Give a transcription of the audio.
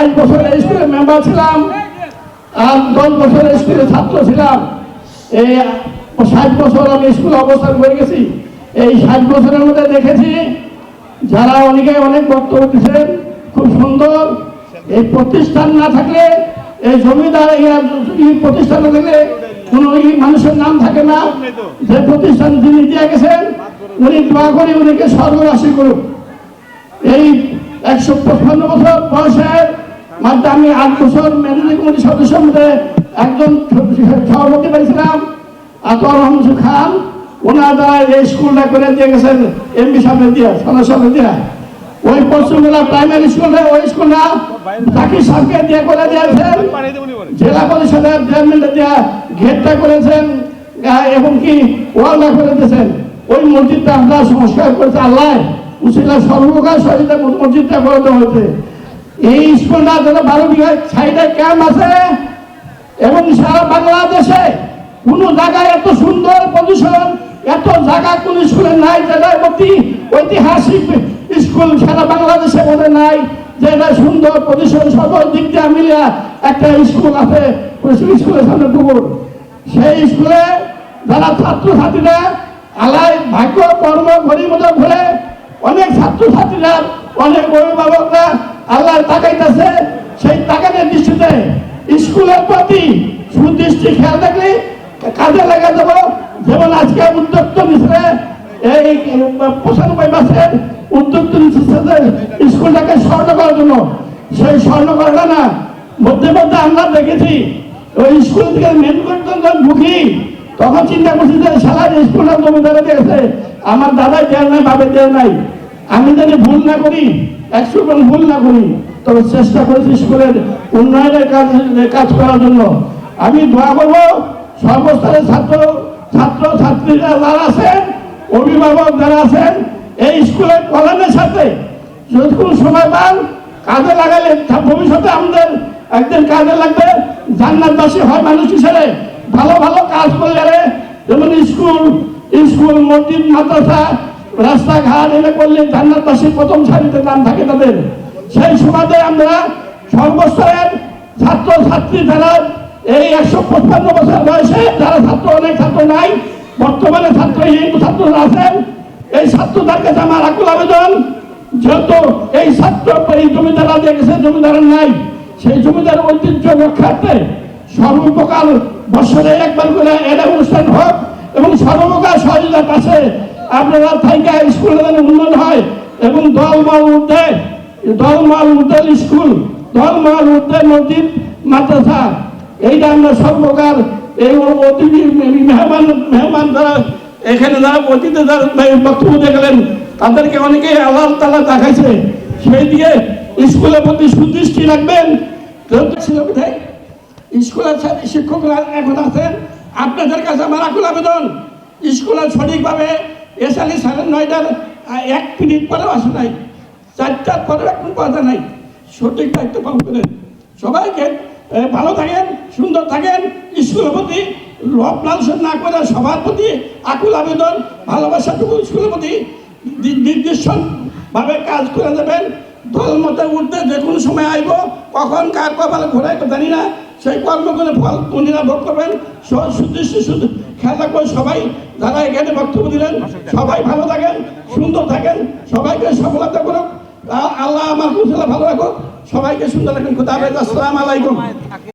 বাইশ বছর এই স্কুলের মেম্বার ছিলাম, আর দশ বছর স্কুলের ছাত্র ছিলাম। এই ষাট বছর আমি স্কুলে অবস্থান করে গেছি। এই ষাট বছরের মধ্যে দেখেছি, যারা অনেকে অনেক বক্তব্য দিচ্ছেন খুব সুন্দর। এই প্রতিষ্ঠান না থাকলে, এই জমিদার প্রতিষ্ঠান না থাকলে, কোনো মানুষের নাম থাকে না। যে প্রতিষ্ঠান যিনি দিয়ে গেছেন, উনি দোয়া করে, উনিকে সর্বরাশি করুন এই একশো পঁচপান্ন বছর বয়সের মধ্যে আমি আট বছর ম্যানেজিং কমিটির সদস্যের মধ্যে একজন সভাপতি পেয়েছিলাম, আতর রহমসু খান। ওনার দ্বারা এই স্কুলটা করে দিয়ে গেছেন এমপি সামনে দিয়ে, সদস্য সামনে দিয়ে। ওই পশ্চিমবঙ্গ প্রাইমারি স্কুলে, ওই স্কুলটা জাকির সাহেবকে দিয়ে করে দিয়েছেন। জেলা পরিষদের চেয়ারম্যানটা দিয়া গেটটা করেছেন এবং কি ওয়ালটা করে দিয়েছেন। ওই মসজিদটা আমরা সংস্কার করেছে, আল্লাহ উচিলা সর্বকার সহিত মসজিদটা করে দেওয়া হয়েছে। এই স্কুলটা যারা বারো বিঘা সাইডে ক্যাম্প আছে। এবং সারা বাংলাদেশে কোনো জায়গায় এত সুন্দর পজিশন এত জায়গা কোন স্কুলে নাই যেটার প্রতি ঐতিহাসিক স্কুল সারা বাংলাদেশে মনে নাই, যে এটা সুন্দর পজিশন সব দিক দিয়ে মিলিয়া একটা স্কুল আছে স্কুলের সামনে পুকুর সেই স্কুলে যারা ছাত্র ছাত্রীরা আলাই ভাগ্য, কর্ম ঘড়ি মতো ঘুরে অনেক ছাত্র ছাত্রীরা অনেক অভিভাবকরা আল্লাহ তাকাইতেছে, সেই তাকানের দৃষ্টিতে স্কুলের প্রতি সুদৃষ্টি খেয়াল রাখলে কাজে লাগা দেবো। যেমন আজকে উদ্যোক্ত মিশ্রে এই পঁচানব্বই মাসের উদ্যোক্ত স্কুলটাকে স্বর্ণ করার জন্য। সেই স্বর্ণ করাটা না, মধ্যে মধ্যে আমরা দেখেছি, ওই স্কুল থেকে মেন করতে ঢুকি, তখন চিন্তা করছি যে সারা স্কুলটা জমিদারে দিয়েছে। আমার দাদাই দেয় নাই বাবার দেয় নাই। আমি যদি ভুল না করি একশো জন ভুল না করি, তবে চেষ্টা করেছি স্কুলের উন্নয়নের কাজ কাজ করার জন্য। আমি দোয়া করব, সর্বস্তরের ছাত্র ছাত্র, ছাত্রীরা যারা আছেন, অভিভাবক যারা আছেন, এই স্কুলের কল্যাণের সাথে কোনো সময় পান, কাজে লাগালে ভবিষ্যতে আমাদের একদিন কাজে লাগবে। জান্নাতবাসী হয় মানুষ হিসেবে ভালো ভালো কাজ করলে যেমন স্কুল স্কুল, মসজিদ, মাদ্রাসা রাস্তাঘাট এনে করলে জান্নাতবাসীর প্রথম সারিতে নাম থাকে তাদের। সেই সুবাদে আমরা সর্বস্তরের ছাত্র ছাত্রী যারা এই একশো পঁচপান্ন বছর বয়সে, যারা ছাত্র, অনেক ছাত্র নাই, বর্তমানে ছাত্র, হিন্দু ছাত্ররা আছেন, এই ছাত্রদের কাছে আমার আকুল আবেদন, যেহেতু এই ছাত্র এই জমিদারা দিয়ে গেছে, জমিদারের নাই, সেই জমিদার ঐতিহ্য রক্ষার্থে সর্বপ্রকার বছরে একবার করে এটা অনুষ্ঠান হোক এবং সর্বপ্রকার সহযোগিতার কাছে আপনারা থাইকা স্কুলে যেন উন্নয়ন হয় এবং দলমল উর্ধে দলমল উর্ধে স্কুল, দলমল উর্ধে মসজিদ মাদ্রাসা। এইটা আমরা সর্বকার এই অতিথি মেহমান মেহমান যারা এখানে যারা অতিথি যারা বক্তব্য দিয়ে গেলেন, তাদেরকে অনেকে আল্লাহ তালা দেখাইছে। সেই দিকে স্কুলের প্রতি সুদৃষ্টি রাখবেন। স্কুলের শিক্ষকরা এখন আছেন। আপনাদের কাছে আমার আকুল আবেদন স্কুলে সঠিকভাবে এসালি সাড়ে নয়টার এক মিনিট পরেও আসে নাই। চারটার পরেও এখন কথা নাই। সঠিক দায়িত্ব পালন করেন। সবাইকে ভালো থাকেন, সুন্দর থাকেন, স্কুলের প্রতি লভ লালসন না করে সবার প্রতি আকুল আবেদন, ভালোবাসাটুকু স্কুলের প্রতি নির্দিষ্টভাবে কাজ করে দেবেন দল মতে উঠতে যে কোনো সময় আইব, কখন কার কপালে ঘোরাই তো জানি না। সেই কর্ম করে ফল উনিরা ভোগ করবেন। খেয়াল রাখবেন সবাই যারা এখানে বক্তব্য দিলেন, সবাই ভালো থাকেন, সুন্দর থাকেন, সবাইকে সফলতা করুক। আল্লাহ আমার কুশলা ভালো রাখুক। সবাইকে সুন্দর রাখেন। খুদা আসসালামু আলাইকুম।